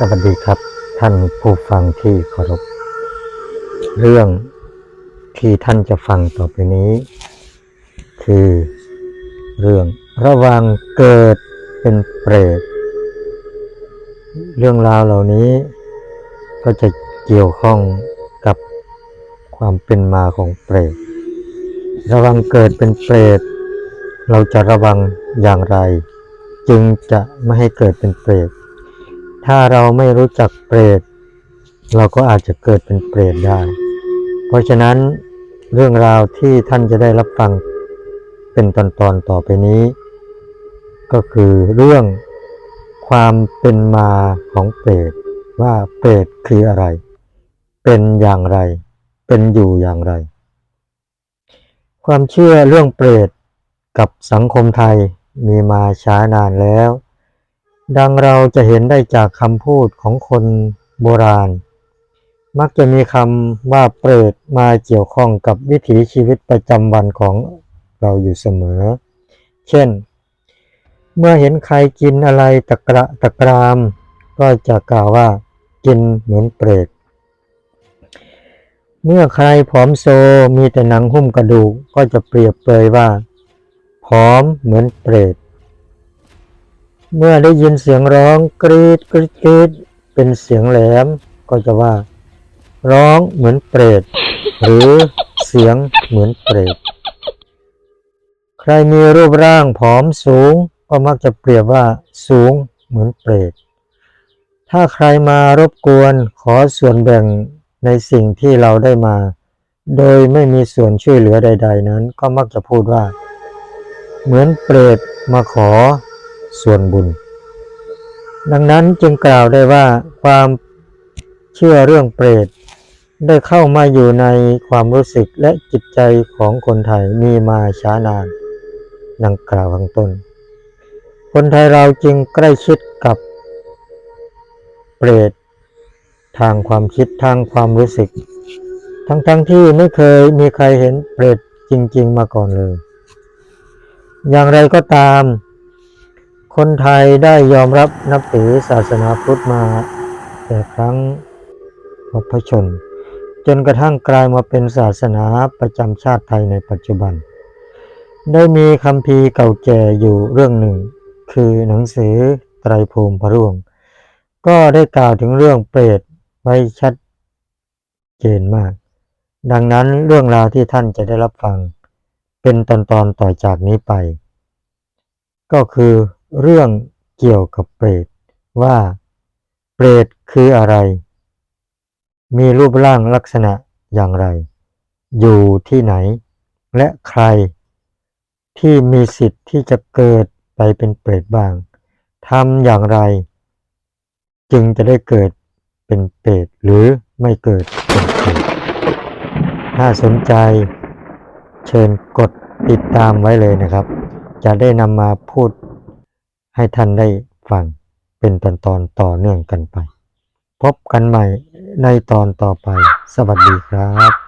สวัสดีครับ ท่านผู้ฟังที่เคารพ เรื่องที่ท่านจะฟังต่อไปนี้ คือ เรื่องระวังเกิดเป็นเปรต เรื่องราวเหล่านี้ก็จะเกี่ยวข้องกับความเป็นมาของเปรต ระวังเกิดเป็นเปรต เราจะระวังอย่างไร จึงจะไม่ให้เกิดเป็นเปรต ถ้าเราไม่รู้จักเปรต เราก็อาจจะเกิดเป็นเปรตได้ เพราะฉะนั้นเรื่องราวที่ท่านจะได้รับฟังเป็นตอนๆตต่อไปนี้ ก็คือเรื่องความเป็นมาของเปรตว่าเปรตคืออะไร เป็นอย่างไร เป็นอยู่อย่างไร ความเชื่อเรื่องเปรตกับสังคมไทยมีมาช้านานแล้ว ดังเราจะเห็นได้จากคำพูดของคนโบราณ มักจะมีคำว่าเปรตมาเกี่ยวข้องกับวิถีชีวิตประจำวันของเราอยู่เสมอ เช่น เมื่อเห็นใครกินอะไรตะกระตะกราม ก็จะกล่าวว่ากินเหมือนเปรต เมื่อใครผอมโซมีแต่หนังหุ้มกระดูกก็จะเปรียบเปรยว่าผอมเหมือนเปรต เมื่อได้ยินเสียงร้องกรีดกรีดกรีดเป็นเสียงแหลมก็จะว่า ร้องเหมือนเปรต หรือเสียงเหมือนเปรต ใครมีรูปร่างผอมสูงก็มักจะเปรียบว่าสูงเหมือนเปรต ถ้าใครมารบกวนขอส่วนแบ่งในสิ่งที่เราได้มา โดยไม่มีส่วนช่วยเหลือใด ๆ นั้น ก็มักจะพูดว่า เหมือนเปรตมาขอ ส่วนบุญ ดังนั้นจึงกล่าวได้ว่าความเชื่อเรื่องเปรตได้เข้ามาอยู่ในความรู้สึกและจิตใจของคนไทยมีมาช้านานดังกล่าวข้างต้น คนไทยเราจึงใกล้ชิดกับเปรตทางความคิดทางความรู้สึก ทั้งๆทที่ไม่เคยมีใครเห็นเปรตจริง ๆ มาก่อนเลย อย่างไรก็ตาม คนไทยได้ยอมรับนับถือศาสนาพุทธมาแต่ครั้งพพชน จนกระทั่งกลายมาเป็นศาสนาประจำชาติไทยในปัจจุบัน ได้มีคำพีเก่าแก่อยู่เรื่องหนึ่ง คือหนังสือไตรภูมิพระร่วง ก็ได้กล่าวถึงเรื่องเปรตไว้ชัดเจนมาก ดังนั้นเรื่องราวที่ท่านจะได้รับฟัง เป็นตอนๆตต่อจากนี้ไป ก็คือ เรื่องเกี่ยวกับเปรตว่า เปรตคืออะไร มีรูปร่างลักษณะอย่างไร อยู่ที่ไหน และใคร ที่มีสิทธิ์ที่จะเกิดไปเป็นเปรตบ้างทำอย่างไร จึงจะได้เกิดเป็นเปรตหรือไม่เกิดเป็นเปรตถ้าสนใจเชิญกดติดตามไว้เลยนะครับ จะได้นำมาพูด ให้ท่านได้ฟังเป็นตอนตอนต่อเนื่องกันไป พบกันใหม่ในตอนต่อไป สวัสดีครับ